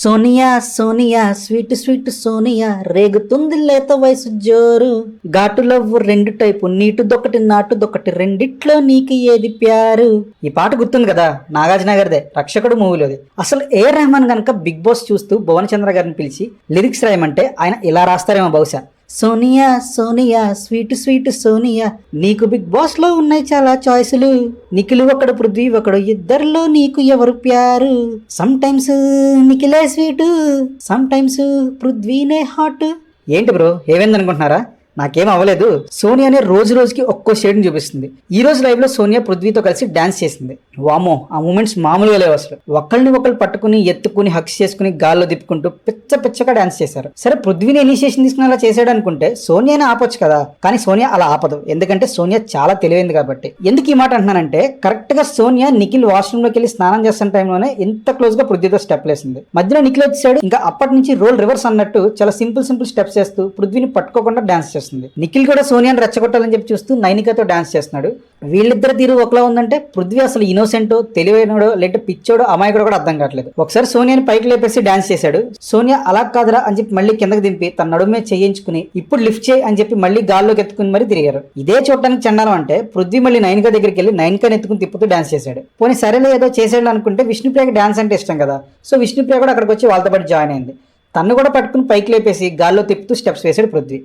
Sonia Sonia sweet sweet Sonia రేగుతుంది లేత వయసు జోరు. ఘాటు లవ్వు రెండు టైపు నీటుదొకటి నాటుదొకటి రెండిట్లో నీకు ఏది ప్యారు? ఈ పాట గుర్తుంది కదా నాగార్జున గారిదే రక్షకుడు మూవీలోది. అసలు ఏ రెహమాన్ గనక బిగ్ బాస్ చూస్తూ భువనచంద్ర గారిని పిలిచి లిరిక్స్ రాయమంటే ఆయన ఇలా రాస్తారేమో బహుశా. Sonia Sonia sweet sweet Sonia. నీకు బిగ్ బాస్లో ఉన్నాయి చాలా చాయిస్లు. నిఖిల్ ఒకడు పృథ్వీ ఒకడు ఇద్దరిలో నీకు ఎవరు ప్యారు? సమ్ టైమ్స్ నిఖిలే స్వీట్ సమ్ టైమ్స్ పృథ్వీనే హాట్. ఏంటి బ్రో ఏమైంది అనుకుంటున్నారా నాకేం అవ్వలేదు. సోనియానే రోజు రోజుకి ఒక్కో షేడ్ని చూపిస్తుంది. ఈ రోజు లైవ్లో సోనియా పృథ్వీతో కలిసి డాన్స్ చేసింది. వామో ఆ మూమెంట్స్ మామూలుగా లేవు అసలు. ఒకళ్ళని ఒకళ్ళు పట్టుకుని ఎత్తుకుని హక్స్ చేసుకుని గాల్లో దిప్పుకుంటూ పిచ్చ పిచ్చగా డాన్స్ చేశారు. సరే పృథ్వీని ఇనిషియేషన్ తీసుకుని అలా చేశాడు అనుకుంటే సోనియాని ఆపొచ్చు కదా. కానీ సోనియా అలా ఆపదు. ఎందుకంటే సోనియా చాలా తెలివైంది కాబట్టి. ఎందుకు ఈ మాట అంటున్నానంటే కరెక్ట్గా సోనియా నిఖిల్ వాష్రూమ్లోకి వెళ్ళి స్నానం చేస్తున్న టైంలోనే ఎంత క్లోజ్గా పృథ్వీతో స్టెప్ వేసింది మధ్యలో నిఖిల్ వచ్చాడు ఇంకా అప్పటి నుంచి రోల్ రివర్స్ అన్నట్టు చాలా సింపుల్ సింపుల్ స్టెప్స్ చేస్తూ పృథ్వీని పట్టుకోకుండా డాన్స్ వచ్చేస్తుంది. నిఖిల్ కూడా సోనియాని రెచ్చగొట్టాలని చెప్పి చూస్తూ నైనికతో డాన్స్ చేస్తున్నాడు. వీళ్ళిద్దరు తీరు ఒకలా ఉందంటే పృథ్వీ అసలు ఇన్నోసెంటో తెలివైనడో లేదంటే పిచ్చోడో అమాయకుడు కూడా అర్థం కావట్లేదు. ఒకసారి సోనియాని పైకి లేపేసి డాన్స్ చేశాడు. సోనియా అలా కాదురా అని చెప్పి మళ్ళీ కిందకి దింపి తన నడుమే చేయించుకుని ఇప్పుడు లిఫ్ట్ చేయి అని చెప్పి మళ్ళీ గాల్లోకి ఎత్తుకుని మరీ తిరిగారు. ఇదే చూడటానికి చండాలం అంటే పృథ్వీ మళ్ళీ నైన్క దగ్గరికి వెళ్ళి నైన్కని ఎత్తుకుని తిప్పుతూ డాన్స్ చేశాడు. పోనీ సరేలే ఏదో చేసాడు అనుకుంటే విష్ణుప్రియకి డాన్స్ అంటే ఇష్టం కదా. సో విష్ణుప్రియ కూడా అక్కడికి వచ్చి వాళ్ళతో పాటు జాయిన్ అయింది. తను కూడా పట్టుకుని పైకి లేపేసి గాల్లో తిప్పుతూ స్టెప్స్ వేశాడు పృథ్వీ.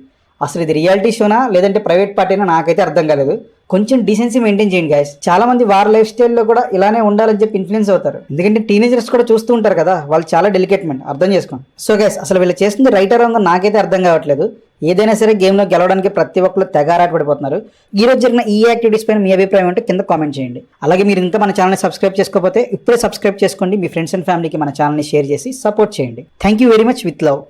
అసలు ఇది రియాలిటీ షోనా? లేదంటే ప్రైవేట్ పార్టీనా? నాకైతే అర్థం కాలేదు. కొంచెం డీసెన్సీ మెయింటైన్ చేయండి గాయస్ చాలా మంది వారి లైఫ్ స్టైల్లో కూడా ఇలానే ఉండాలని చెప్పి ఇన్ఫ్లుయెన్స్ అవుతారు. ఎందుకంటే టీనేజర్స్ కూడా చూస్తూ ఉంటారు కదా వాళ్ళు చాలా డెలికేట్ మెంట్ అర్థం చేసుకోండి. సో గైస్ అసలు వీళ్ళు చేస్తుంది రైట్ రాంగ్ నాకైతే అర్థం కావట్లేదు. ఏదైనా సరే గేమ్లో గెలవడానికి ప్రతి ఒక్కరు తెగారాట పడిపోతున్నారు ఈ రోజు జరిగిన ఈ యాక్టివిటీస్ పైన మీ అభిప్రాయం ఉంటే కింద కామెంట్ చేయండి. అలాగే మీరు ఇంకా మన ఛానల్ని సబ్స్క్రైబ్ చేసుకోకపోతే ఇప్పుడే సబ్స్క్రైబ్ చేసుకోండి. మీ ఫ్రెండ్స్ అండ్ ఫ్యామిలీకి మన ఛానల్ని షేర్ చేసి సపోర్ట్ చేయండి. Thank you very much with love